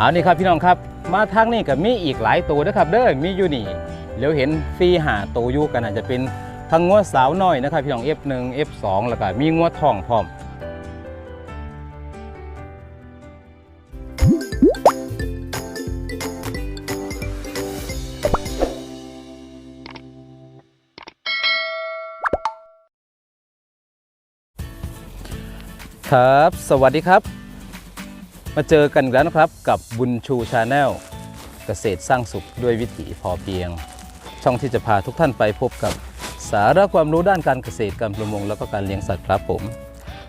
เอานี่ครับพี่น้องครับ มาทางนี้ก็มีอีกหลายตัวนะครับเด้อมีอยู่นี่เดี๋ยวเห็นฟีหาตัวอยู่กันอาจจะเป็นทั้งงัวสาวน้อยนะครับพี่น้อง F1 F2 แล้วก็มีงัวทองพร้อมครับ สวัสดีครับ มาเจอกันอีกแล้วนะครับกับบุญชูชาแนลเกษตรสร้างสุขด้วยวิถีพอเพียง ช่องที่จะพาทุกท่านไปพบกับสาระความรู้ด้านการเกษตรการประมงแล้วก็การเลี้ยงสัตว์ครับผม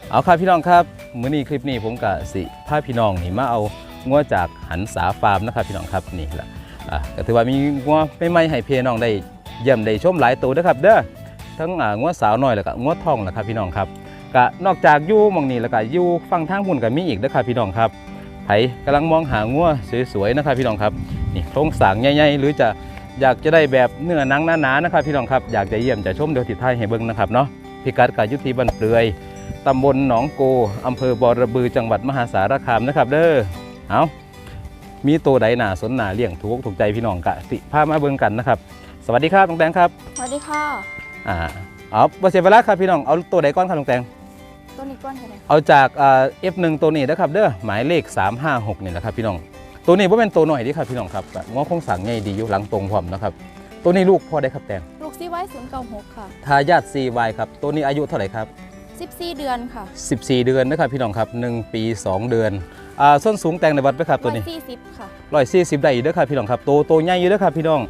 เอาครับพี่น้องครับมื้อนี้คลิปนี้ผมกับสิพาพี่น้องนี่มาเอางัวจากหันสาฟาร์มนะครับพี่น้องครับนี่แหละอะก็ถือว่ามีงัวไม่ไม่ให้พี่น้องได้เยี่ยมได้ชมหลายตัวนะครับเด้อทั้งอ่างัวสาวน้อยแล้วก็งัวทองนะครับพี่น้องครับก็นอกจากยู่มองนี้แล้วก็ยู่ฝั่งทางหุ่นก็มีอีกนะครับพี่น้องครับ ผกำลังมองหางัวสวยๆนะครับพี่น้องครับนี่โครงสร้างใหญ่ๆหรือจะอยากจะได้แบบเนื้อหนังหนาๆนะครับพี่น้องครับอยากจะเยี่ยมจะชมเดี๋ยวติดท้ายให้เบิ่งนะครับเนาะพิกัดกายุทธีบันเปลือยตำบลหนองโกอำเภอบอระบือจังหวัดมหาสารคามนะครับ เด้อเอามีตัวใดหนาสนหนาเลี้ยงถูกอกถูกใจพี่น้องกะสิพามาเบิ่งกันนะครับ สวัสดีครับน้องแตงครับสวัสดีค่ะอ่าเอาบ่เสียเวลาครับพี่น้องเอาตัวใดก่อนครับน้องแตง ต้นนี้ก้อนกันเลยเอาจากเอ่อ F1 ตัวนี้นะครับเด้อหมายเลข 356นี่นะครับพี่น้อง ตัวนี้ว่าเป็นตัวหน่อยเดีครับพี่น้องครับงอคงสังใหญ่ดีอยู่หลังตรงพร้อมนะครับตัวนี้ลูกพ่อได้ครับแตงลูกซีไว้ศูนย์เก้าหกค่ะทายาท CY ครับตัวนี้อายุเท่าไหร่ครับสิบสี่เดือนค่ะ 14 เดือนนะครับพี่น้องครับ 1 ปี 2 เดือนอ่าส้นสูงแตงในวัดไหมครับตัวนี้สี่สิบค่ะร้อยสี่สิบได้อยู่เด้อครับพี่น้องครับโตโตใหญ่อยู่เด้อครับพี่น้อง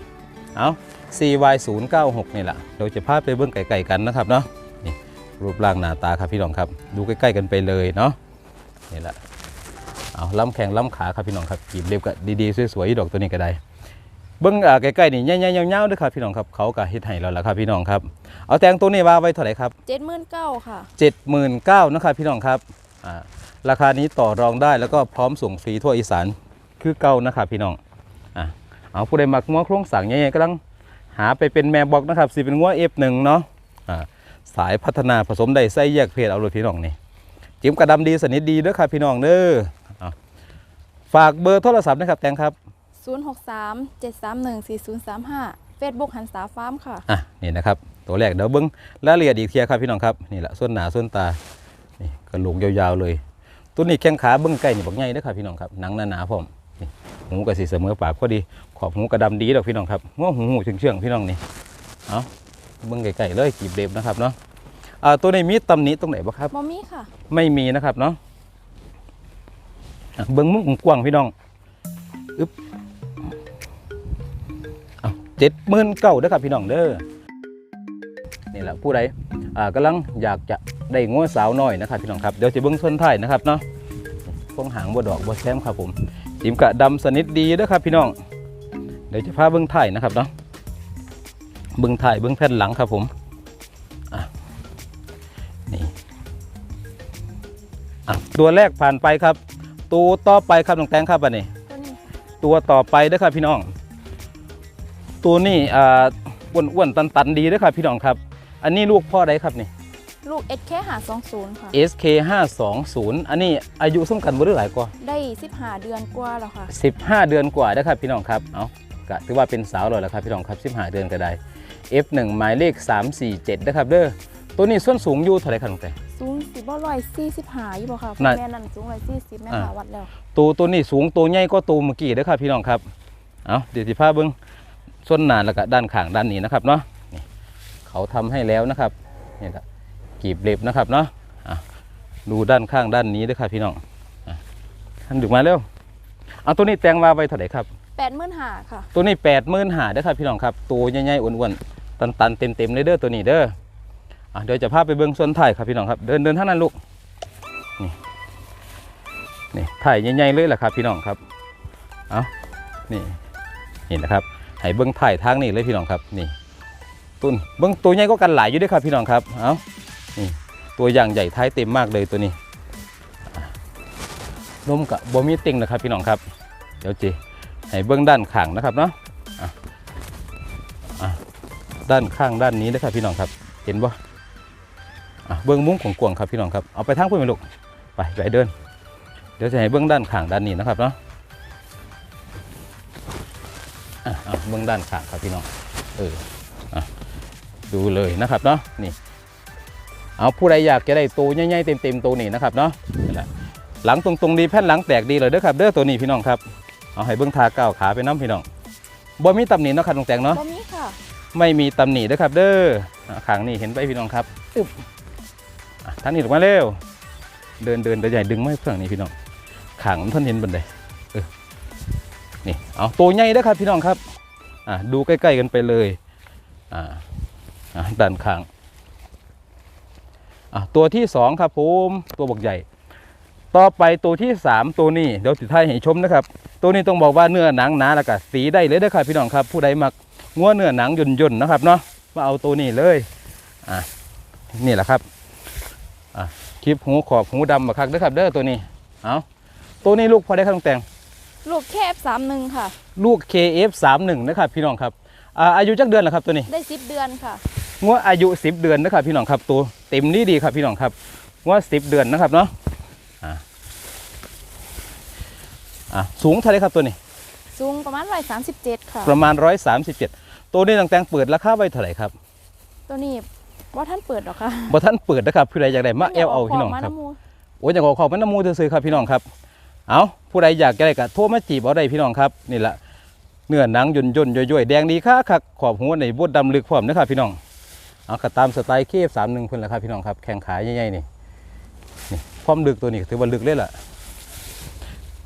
เอา CY 0 9 6 นี่แหละเดี๋ยวจะพาไปเบื้องไกลๆกันนะครับเนาะนี่ รูปร่างหน้าตาครับพี่น้องครับ ดูใกล้ๆกันไปเลยเนาะนี่แหละเอาล้ำแข้งล้ำขาครับพี่น้องครับกีบเรียบก็ดีๆสวยๆอีดอกตัวนี้ก็ได้เบื้องอ่าใกล้ๆนี่ใหญ่ๆยาวๆเด้อครับพี่น้องครับเขาก็เฮ็ดให้เราแล้วครับพี่น้องครับเอาแตงตัวนี้ว่าไว้เท่าไหร่ครับเจ็ดหมื่นเก้าค่ะ79,000นะครับพี่น้องครับอ่าราคานี้ต่อรองได้แล้วก็พร้อมส่งฟรีทั่วอีสานคือเก่านะครับพี่น้องอะเอาผู้ใดมักงัวโครงสั่งใหญ่ๆกำลังหาไปเป็นแม่บอกนะครับสิเป็นงัว F1 เนาะอ่า สายพัฒนาผสมได้ไส้แยกเพศเอาเลยพี่น้องนี่จิ้มกระดำดีสนิทดีเด้อครับพี่น้องเด้อเอาฝากเบอร์โทรศัพท์นะครับแตงครับศูนย์หกสามเจ็ดสามหนึ่งสี่ศูนย์สามห้าเฟซบุ๊กหันสาฟาร์มค่ะอะนี่นะครับตัวแรกเดี๋ยวเบิ้งรายละเอียดอีกเทียครับพี่น้องครับนี่แหละส่วนหนาส่วนตานี่กระโหลกยาวๆเลย ตัวนี้แข้งขาเบิ้งไก่นี่บักใหญ่เด้อครับพี่น้องครับหนังหนาๆพร้อมนี่หูกระสีเสมอปากพอดีขอบหูกระดำดีดอกพี่น้องครับง้อหูหูเชื่องๆพี่น้องนี่เอาเบิ้งไก่ๆเลยกีบเด็บนะครับเนาะอ่า ตัวนี้มีตำหนิตรงไหนบ้างครับมอมี่ค่ะ ไม่มีนะครับเนาะอะเบิ้งมุ้งกว้างๆพี่น้องอึ๊บเอาเจ็ดหมื่นเก้าเด้อครับพี่น้องเด้อนี่แหละผู้ใดอ่ากำลังอยากจะได้งัวสาวน้อยนะครับพี่น้องครับเดี๋ยวจะเบิ้งส่วนท้ายนะครับเนาะพวงหางบัวดอกบัวแซมครับผมจิมกะดำสนิทดีเด้อครับพี่น้องเดี๋ยวจะพาเบิ้งท้ายนะครับเนาะเบิ้งท้ายเบิ้งแผ่นหลังครับผม ตัวแรกผ่านไปครับ ตัวต่อไปครับน้องแตงครับอันนี้ตัวนี้ค่ะตัวต่อไปเด้อครับพี่น้อง ตัวนี้อ่าอ้วนๆตันๆดีเด้อครับพี่น้องครับ อันนี้ลูกพ่อใดครับนี่ลูกเอสเคหาสองศูนย์ค่ะ SK 520 อันนี้อายุสมกันบ่หรือหลายกว่า ได้สิบห้าเดือนกว่าแล้วค่ะ 15 เดือนกว่าเด้อครับพี่น้องครับเอาก็ถือว่าเป็นสาวเลยแล้วครับพี่น้องครับ 15 เดือนก็ได้ F1 หมายเลข 347เด้อครับเด้อ ตัวนี้ส่วนสูงอยู่เท่าไหร่ครับน้องแต่สูงสิบร้อยสี่สิบห้าอยู่บ่ค่ะน่ะแม่นั่นสูงร้อยสี่สิบแม่อ่าหาวัดแล้วตัวตัวนี้สูงตัวใหญ่ก็ตัวเมื่อกี้เด้อครับพี่น้องครับเอาเดี๋ยวสิพาเบิ้งส่วนหน้าแล้วก็ด้านข้างด้านนี้นะครับเนาะนี่เขาทำให้แล้วนะครับนี่แหละกีบเล็บนะครับเนาะอะดูด้านข้างด้านนี้ด้วยครับพี่น้องอะท่านดึกมาเร็วเอาตัวนี้แตงว่าไว้เท่าไหร่ครับแปดหมื่นหาค่ะ ตัวนี้แปดหมื่นหาเด้อครับพี่น้องครับ ตัวใหญ่ๆอ้วนๆตันๆเต็มๆเลยเด้อตัวนี้เด้ออะ เดี๋ยวจะพาไปเบิ้งส่วนถ่ายครับพี่น้องครับ เดินเดินท่านั้นลูกนี่นี่ถ่ายใหญ่ๆเลยแหละครับ พี่น้องครับเอานี่นี่นะครับให้เบิ้งถ่ายทางนี้เลยพี่น้องครับนี่ตุนเบิ้งตัวใหญ่ก็กันหลายอยู่ด้วยครับพี่น้องครับเอานี่ตัวอย่างใหญ่ท้ายเต็มมากเลยตัวนี้อ่มกับโบมีติงนะครับพี่น้องครับ เดี๋ยวจีให้เบื้องด้านข้างนะครับเนาะด้านข้างด้านนี้นะครับพี่น้องครับ เห็นบ่ เบื้องมุ้งของกวางครับพี่น้องครับเอาไปทางพุ่นไปลูกไปไปเดิน เดี๋ยวจะให้เบื้องด้านข้างด้านนี้นะครับเนาะเบื้องด้านข้างครับพี่น้องเอออะดูเลยนะครับเนาะนี่เอาผู้ใดอยากจะได้ตัวใหญ่ๆเต็มๆตัวนี้นะครับเนาะนี่แหละหลังตรงๆดีแผ่นหลังแตกดีเลยเด้อครับเด้อตัวนี้พี่น้องครับเอาให้เบื้องทาก้าวขาไปน้ำพี่น้องบ่มีตำหนิเนาะครับตรงแต่งเนาะบ่มีค่ะไม่มีตำหนิเด้อครับ เด้ออะขางนี่เห็นไปพี่น้องครับอึ๊บอะ ท่านนี่ลงมาเร็ว เดินเดินเดินใหญ่ดึงไม่เพื่องนี่พี่น้องขางมันท่านเห็นบันไดเออนี่เอาตัวใหญ่เด้อครับพี่น้องครับอะดูใกล้ๆกันไปเลยอ่าอะด้านข้างอะตัวที่สองครับผมตัวบกใหญ่ ต่อไปตัวที่สามตัวนี้เดี๋ยวติดท้ายให้ชมนะครับ ตัวนี้ต้องบอกว่าเนื้อหนังหนาแล้วก็สีได้เลยเด้อครับพี่น้องครับ ผู้ใดมักงัวเนื้อหนังย่นๆนะครับเนาะมาเอาตัวนี้เลยอะนี่แหละครับ คลิปหูขอบหูดำบักคักเด้อครับเด้อตัวนี้เอาตัวนี้ลูกพอได้ครับลุงแต่งลูกแคบสามหนึ่งค่ะ ลูก KF31 นะครับพี่น้องครับอ่าอายุจักเดือนแล้วครับตัวนี้ได้สิบเดือนค่ะงัวอายุ 10 เดือนนะครับพี่น้องครับตัวเต็มนี่ดีครับพี่น้องครับงัว10 เดือนนะครับเนาะอะอะสูงเท่าไหรครับตัวนี้ สูงประมาณร้อยสามสิบเจ็ดค่ะ ประมาณ 137 ตัวนี้ต่างแต่งเปิดราคาไว้เท่าไหร่ครับ ตัวนี้ ว่าท่านเปิดหรอกค่ะบ่ท่านเปิดนะครับผู้ใดอยากได้มาแอลเอาพี่น้องครับมาำมูโอ้ยอย่างขอขอบมันน้ำมูซื้อๆครับพี่น้องครับเอาผู้ใดอยากได้ก็โทรมาจีบเอาได้พี่น้องครับนี่แหละเนื้อหนังย่นย่นๆย่อยๆแดงดีค่ะคักขอบหัวในบดดำลึกพร้อมนะครับพี่น้องเอาก็ตามสไตล์เคฟสามหนึ่งเพิ่นแหละครับพี่น้องครับแข่งขาใหญ่ๆนี่นี่ความลึกตัวนี้ถือว่าลึกเลยล่ะ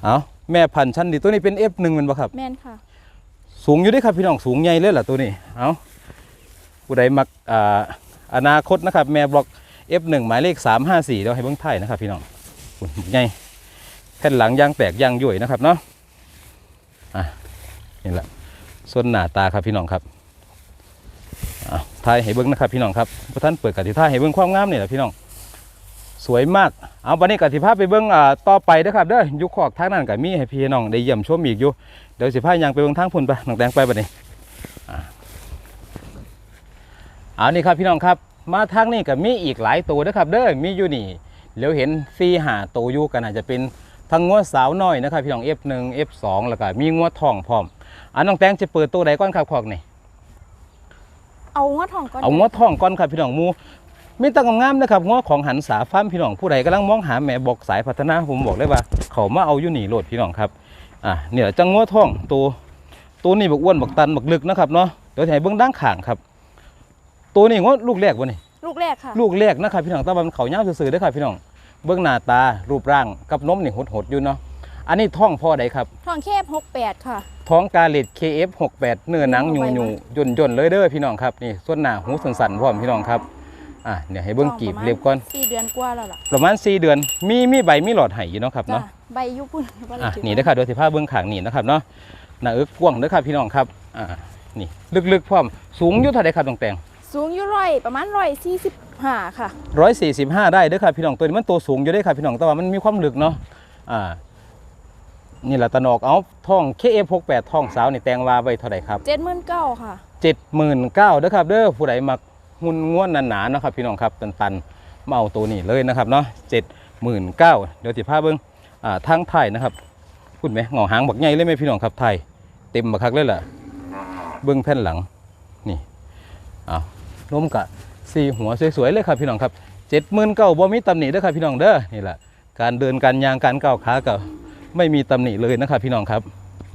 เอาแม่พันธุ์ชั้นดีตัวนี้เป็น F1 แมันบ่ครับแม่นค่ะสูงอยู่เด้วยครับพี่น้องสูงใหญ่เลยล่ะตัวนี้เอาผู้ใดมักอ่า อนาคตนะครับแม่บล็อก F1 หมายเลข 354เดี๋ยวให้เบิ้งไทยนะครับพี่น้องอุ่นใหญ่แผ่นหลังยางแตกยางย่อยนะครับเนาะอะนี่แหละส่วนหน้าตาครับพี่น้องครับอะทายให้เบิ้งนะครับพี่น้องครับพระท่านเปิดกติท่าให้เบิ้งความงามนี่แหละพี่น้องสวยมาก เอาวันนี้กติภาพไปเบิ้งอ่าต่อไปเด้อครับเด้อยุคขอกทางนั้นกับมีให้พี่น้องได้เยี่ยมชมอีกอยู่ เดี๋ยวสิพายางไปเบิ่งทางพุ่นไปหน้องแตงไปบัดนี้อ่า เอานี่ครับพี่น้องครับ มาทางนี้ก็มีอีกหลายตัวนะครับ เด้อมีอยู่นี่เดี๋ยวเห็นซีหาตัวอยู่กันอาจจะเป็นทั้งงัวสาวน้อยนะครับพี่น้อง F1 F2 แล้วก็มีงัวทองพร้อมอันน้องแตงจะเปิดตัวใดก่อนครับขอกนี่เอางวทองก่อนเอางัวทองก่อนครับพี่น้องหมูมีแตั้งงามๆนะครับงัวของหันสาฟ้าร์มพี่น้องผู้ใดกำลังมองหาแม่บอกสายพัฒนาผมบอกเลยว่า เขามาเอาอยู่นี่โหลดพี่น้องครับอะเนี่ยจังงัวทองตัวตัวนี้บักอ้วนบักตันบักลึกนะครับเนาะเดี๋ยวให้เบื้องด้านข้างครับ ตัวนี้งัวลูกแรกวะนี่ลูกแรกค่ะ ลูกแรกนะครับพี่น้องแตว่ามันเขาเน่าซื่อๆเด้อครับพี่น้องเบื้องหน้าตารูปร่างกับนมนี่หดๆอยู่เนาะอันนี้ท้องพ่อใดครับ ทองแคบหกแปดค่ะ ท้องกาเลด KF68 เนื้อหนังหยูหยูย่นย่นๆเลยเด้อพี่น้องครับนี่ส่วนหน้าหูสันๆพร้อมพี่น้องครับอะเนี่ยให้เบื้องกีบเล็บก่อนสี่เดือนกว่าแล้วล่ะประมาณ 4 เดือนมีมีใบมีหลอดไห้อยู่เนาะครับจ้ะเนาะ ใบยุพุ่นบ่ได้อะถือนี่นะครับโดยสิภาพเบื้องขางนี่นะครับเนาะหน้าเอิกกว้างเด้อครับพี่น้องครับอ่านี่ลึกๆพร้อมสูงอยู่เท่าใดครับน้องแตง สูงอยู่ร้อยประมาณร้อยสี่สิบห้าค่ะ145ได้เด้อครับพี่น้องตัวนี้มันตัวสูงอยู่เด้อครับพี่น้องแต่ว่ามันมีความลึกเนาะอ่านี่แหละตะนอกเอาท่อง KF68 ท่องสาวนี่แตงว่าไว้เท่าใดครับเจ็ดหมื่นเก้าค่ะ79,000เด้อครับเด้อผู้ใดมักหุ่นง่วนหนาๆเนาะครับพี่น้องครับตันๆมาเอาตัวนี้เลยนะครับเนาะ79,000เดี๋ยวสิพาเบิ่งอ่าทางไทยนะครับพูดไหมเหงาหางบักใหญ่เลยไหมพี่น้องครับไทยเต็มบักคักเลยล่ะเบื้องแผ่นหลังนี่เอา ล้มกะสี่หัวสวยๆเลยครับพี่น้องครับเจ็ดหมื่นเก้าบ่มีตำหนิเด้อครับพี่น้องเด้อนี่แหละการเดินการยางการก้าวขาก็ไม่มีตำหนิเลยนะครับพี่น้องครับ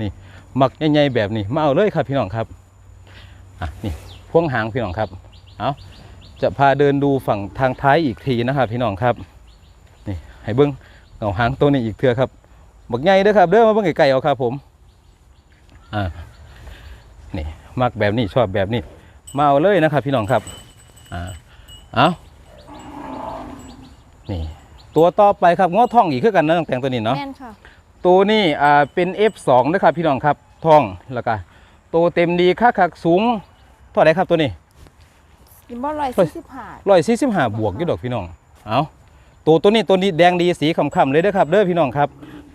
นี่หมักใหญ่ๆแบบนี้มาเอาเลยครับพี่น้องครับอะนี่พวงหางพี่น้องครับเอาจะพาเดินดูฝั่งทางท้ายอีกทีนะครับพี่น้องครับนี่ให้เบิ้งเงาหางตัวนี้อีกเทื่อครับบักใหญ่เด้อครับเด้อมาเบิ้งไกลๆเอาครับผมอ่านี่มักแบบนี้ชอบแบบนี้ มาเอาเลยนะครับพี่น้องครับอ่าเอานี่ตัวต่อไปครับง้อท่องอีกคือกันนะน้องแตงตัวนี้เนาะแม่นค่ะ ตัวนี้อ่าเป็น F2 นะครับพี่น้องครับท่องแล้วก็ตัวเต็มดีค่าคักสูงเท่าไหรครับตัวนี้กินบ่ร้อยสี่สิบห้าร้อยสี่สิบห้าบวกอยู่ดอกพี่น้องเอาตัวตัวนี้ตัวนี้แดงดีสีคำๆเลยเด้อครับเด้อพี่น้องครับ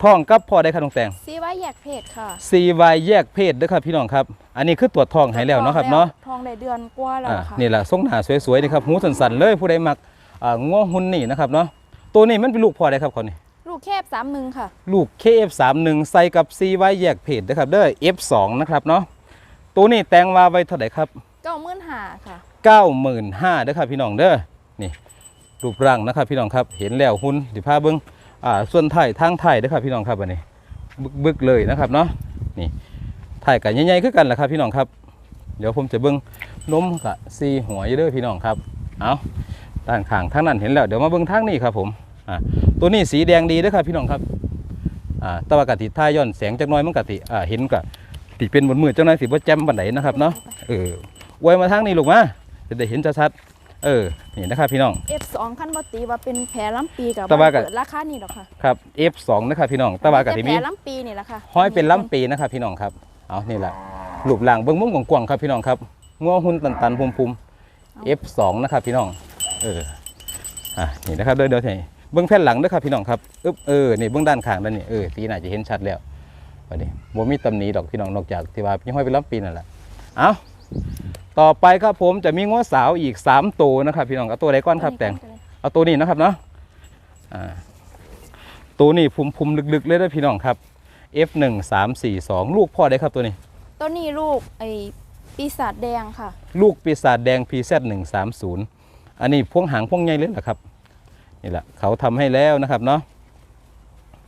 ท่องกับพอได้ครับน้องแตงซีไว้แยกเพศค่ะ CY แยกเพศเด้อครับพี่น้องครับอันนี้คือตรวจทองให้แล้วเนาะครับเนาะทองได้เดือนกว่าแล้วอ่าค่ะนี่แหละทรงหน้าสวยๆนี่ครับหูสันๆเลยผู้ใดมักอ่าง้อหุ่นนี่นะครับเนาะตัวนี้มันเป็นลูกพ่อได้ครับคนนี้ลูกแคบสามหนึ่งค่ะ ลูก KF31 ใส่กับ CY แยกเพศนะครับเด้อ F2 นะครับเนาะตัวนี้แต่งว่าไว้เท่าไหร่ครับเก้าหมื่นหาค่ะ95,000เด้อครับพี่น้องเด้อนี่รูปร่างนะครับพี่น้องครับเห็นแล้วหุ่นสิพาเบิ่ง อ่าส่วนไทยทางไทยเด้อครับพี่น้องครับอันนี้บึกบึกๆเลยนะครับเนาะนี่ไทยกับใหญ่ๆคือกันแหละครับพี่น้องครับ เดี๋ยวผมจะเบิ่งนมกับซีหัวอยู่เด้อพี่น้องครับเอาด้านข้างทางนั้นเห็นแล้วเดี๋ยวมาเบิ่งทางนี้ครับผมอ่าตัวนี้สีแดงดีด้อครับพี่น้องครับอ่าตะวันกติท่าย้อนแสงจักน้อยมันกติอ่าเห็นกะติเป็นบนมือจักน้อยสิบ่แจ่มปานใดนะครับเนาะเอออวยมาทางนี้ลูกมาจะได้เห็นชัดๆ เออนี่นะครับพี่น้อง F2 ขั้นบตีว่าเป็นแผลล้ำปีกับแต่ว่าก็เปิดราคานี่หรอกค่ะครับ F2 นะครับพี่น้องแตะวันกติแผมีลล้ำปีนี่แหละค่ะห้อยเป็นล้ำปีนะครับพี่น้องครับเอานี่แหละรูปร่างเบิ้งมุมกว้างๆครับพี่น้องครับงัวหุ่นตันๆพุมๆ F2 นะครับพี่น้องเอออะนี่นะครับเดินเดินนี่เบิ้งแผ่นหลังด้วยครับพี่น้องครับอึ๊บเออนี่เบิ้งด้านข้างด้านนี่เออสีน่าจะเห็นชัดแล้ววันนี้บ่มีตำหนิดอกพี่น้องนอกจากที่ว่ายังห้อยเป็นล้ำปีนั่นแหละเอา ต่อไปครับผมจะมีงัวสาวอีก3ตัวนะครับ พี่น้องเอาตัวใดก่อนครับแต่งเอาตัวนี้นะครับเนาะอ่าตัวนี้พุมพุมๆลึกๆเลยนะพี่น้องครับ F1 3 4 2 ลูกพ่อได้ครับตัวนี้ต้นนี้ลูกไอ้ปีศาจแดงค่ะ ลูกปีศาจแดง PZ1 3 0อันนี้พวงหางพวงใหญ่เลยเหรอครับนี่แหละเขาทำให้แล้วนะครับเนาะ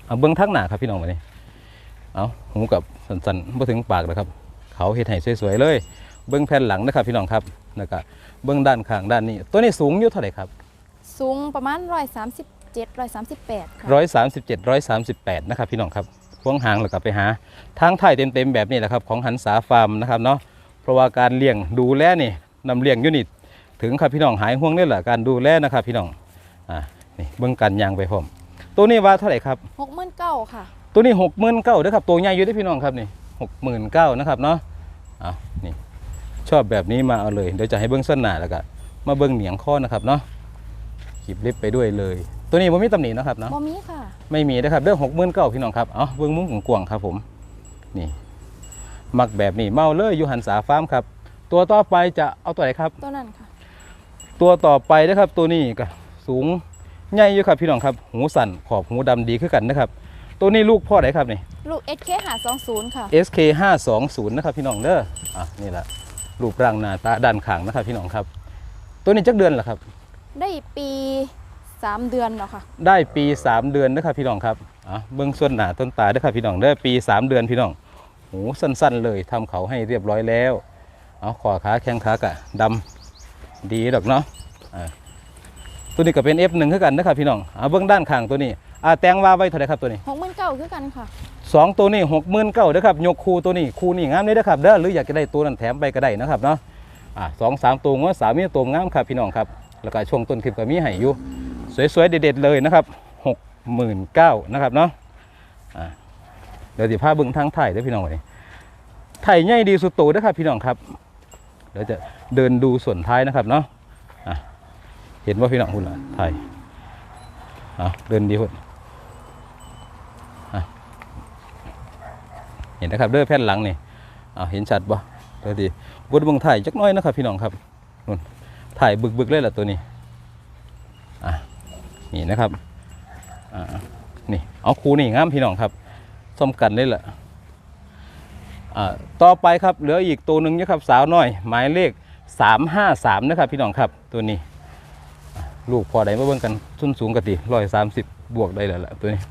เอาเบื้องทักหนาครับพี่น้องมานี่เอาหูกับสันๆบ่ถึงปากนะครับ เขาเฮ็ดให้สวยๆเลย เบื้องแผ่นหลังนะครับพี่น้องครับแล้วก็เบื้องด้านข้างด้านนี้ ตัวนี้สูงอยู่เท่าไหร่ครับ สูงประมาณร้อยสามสิบเจ็ดร้อยสามสิบแปดค่ะร้อยสามสิบเจ็ดร้อยสามสิบแปดนะครับพี่น้องครับพวงหางแล้วก็ไปหาทางไทยเต็มๆแบบนี้แหละครับของหันษาฟาร์มนะครับเนาะเพราะว่าการเลี้ยงดูแลนี่นำเลี้ยงอยูนิตถึงครับพี่น้องหายห่วงนี่แหละการดูแลนะครับพี่น้องอ่านี่เบื้องกันยางไปพร้อมตัวนี้ว่าเท่าไหร่ครับหกหมื่นเก้าค่ะ ตัวนี้หกหมื่นเก้าด้วยครับตัวใหญ่อยู่เด้วยพี่น้องครับนี่หกหมื่นเก้านะครับเนาะเอานี่ ชอบแบบนี้มาเอาเลย เดี๋ยวจะให้เบื้องส้นหนาแล้วก็มาเบื้องเหนียงข้อนะครับเนาะขีบเล็บไปด้วยเลย ตัวนี้ผมมีตำหนินะครับเนาะบ่มีค่ะ ไม่มีนะครับเรื่องหกหมื่นเก้าพี่น้องครับ เอาเบิ้งมุมของกวางครับผม นี่ มักแบบนี้เมาเลยอยู่หันสาฟาร์มครับ ตัวต่อไปจะเอาตัวไหนครับ ตัวนั้นค่ะ ตัวต่อไปนะครับ ตัวนี้ก็สูงใหญ่อยู่ครับพี่น้องครับ หูสั่นขอบหูดำดีขึ้นกันนะครับ ตัวนี้ลูกพ่อไหนครับนี่ ลูก SK หาสองศูนย์ค่ะ SK 520นะครับพี่น้องเด้อ อะนี่แหละ รูปร่างหน้าตาด้านข้างนะครับพี่น้องครับ ตัวนี้จักเดือนเหรอครับ ได้ปีสามเดือนแล้วค่ะ ได้ปี 3 เดือนนะครับพี่น้องครับอะเบื้องส่วนหนาต้นตาด้วยครับพี่น้องได้อปี 3 เดือนพี่น้องหูสั้น ๆ เลยทำเขาให้เรียบร้อยแล้วเอาขอขาแข้งขากะดำดีดอกเนาะอ่าตัวนี้ก็เป็น F1 คือกันนะครับพี่น้องเอาเบื้องด้านข้างตัวนี้อ่าแตงว่าไว้เท่าไหรครับตัวนี้หกหมื่นเก้าคือกันค่ะ สองตัวนี้หกหมื่นเก้านะครับยกคูตัวนี้คูนี่งามเลยนะครับเด้อหรืออยากจะได้ตัวนั้นแถมไปก็ได้นะครับเนาะอ่าสองสามตัวงวสามีตัวงามครับพี่น้องครับแล้วก็ช่วงต้นคลิปก็มีให้อยู่สวยๆเด็ดๆเลยนะครับหกหมื่นเก้านะครับเนาะอ่าเดี๋ยวสิพาเบิ้งทางไทยเด้พี่น้องวันนี้ไทยใหญ่ดีสุดตเด้อครับพี่น้องครับเดี๋ยวจะเดินดูส่วนท้ายนะครับเนาะเห็นว่าพี่น้องคุณล่ะไทยอ่เดินดีพุ่นอะเห็ นนะครับเด้อแผ่นหลังนี่เห็นชัดบ่เดี๋ยวดีบนเบิ้งไทยจักน้อยนะครับพี่น้องครับนู่นถ่ายบึกๆเลยล่ะตัวนี้นี่นะครับอ่านี่เอาคูนี่งามพี่น้องครับส้มกันเลยแหละอ่าต่อไปครับเหลืออีกตัวหนึ่งนะครับสาวน้อย หมายเลข 353นะครับพี่น้องครับตัวนี้ลูกพอได้มาเบิ่งกันส้นสูงกติร้อยสามสิบบวกได้แล้วล่ะตัวนี้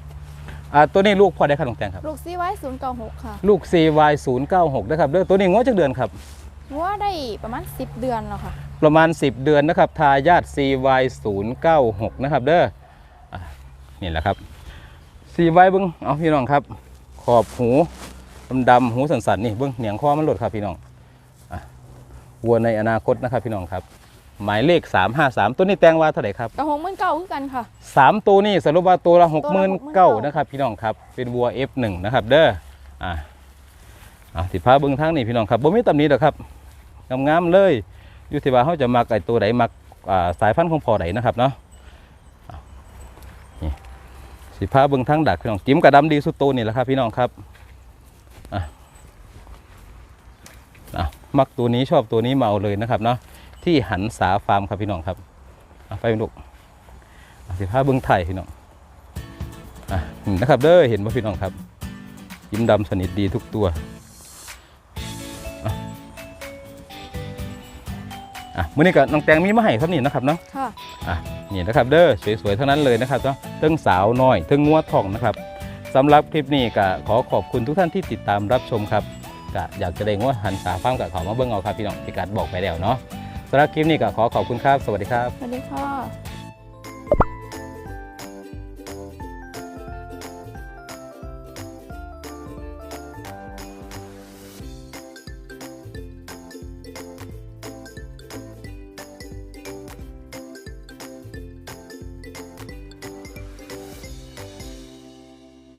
อ่าตัวนี้ลูกพอได้ครับน้องแตงครับ ลูกซีไว้ศูนย์เก้าหกค่ะลูก CY 0 9 6 นะครับเด้อตัวนี้งวดจากเดือนครับว่าได้ประมาณสิบเดือนแล้วค่ะ ประมาณ 10 เดือนนะครับทายาท CY 0 9 6 นะครับเด้ออะนี่แหละครับ CY เบิ้งเอาพี่น้องครับ ขอบหูดำๆหูสันๆนี่เบิ้งเหนียงคอมันหลุดครับพี่น้องอะวัวในอนาคตนะครับพี่น้องครับ หมายเลข 353 ตัวนี้แตงว่าเท่าไหร่ครับกับหกหมื่นเก้าคือกันค่ะ3ตัวนี้สรุปว่าตัวละตัวละ69,000นะครับพี่น้องครับเป็นวัว F1 นะครับเด้ออะอะติดพาเบิ้งทั้งนี่พี่น้องครับบ่มีตำหนี้หรอกครับงามๆเลย อยู่ที่ว่าเขาจะมักไอตัวไหนมักอ่าสายพันธุ์ของพอไหนนะครับเนาะเอานี่สิพาเบิ้งทั้งดักพี่น้องจิ้มกระดำดีสุดโตวนี่แหละครับพี่น้องครับอะอะมักตัวนี้ชอบตัวนี้มาเอาเลยนะครับเนาะ ที่หันสาฟาร์มครับพี่น้องครับไปลูกสิผ้าเบื้องไทยพี่น้องอะนะครับเด้อเห็นไหมพี่น้องครับ ยิ้มดำสนิทดีทุกตัวอะมื่อนี้กัน้องแตงมีมาให้ครับนี่นะครับเนาะค่ะอะนี่นะครับเด้อสวยๆทั้งนั้นเลยนะครับเนาะเติ้งสาวน้อยเติ้งงัวทองนะครับสำหรับคลิปนี้ก็ขอขอบคุณทุกท่านที่ติดตามรับชมครับก็อยากจะได้งัวหันสาฟามกับเขามาเบิ่งเอาครับพี่น้องพิกัดบอกไปแล้วเนาะ สำหรับคลิปนี้ก็ขอขอบคุณครับ สวัสดีครับ สวัสดีค่ะ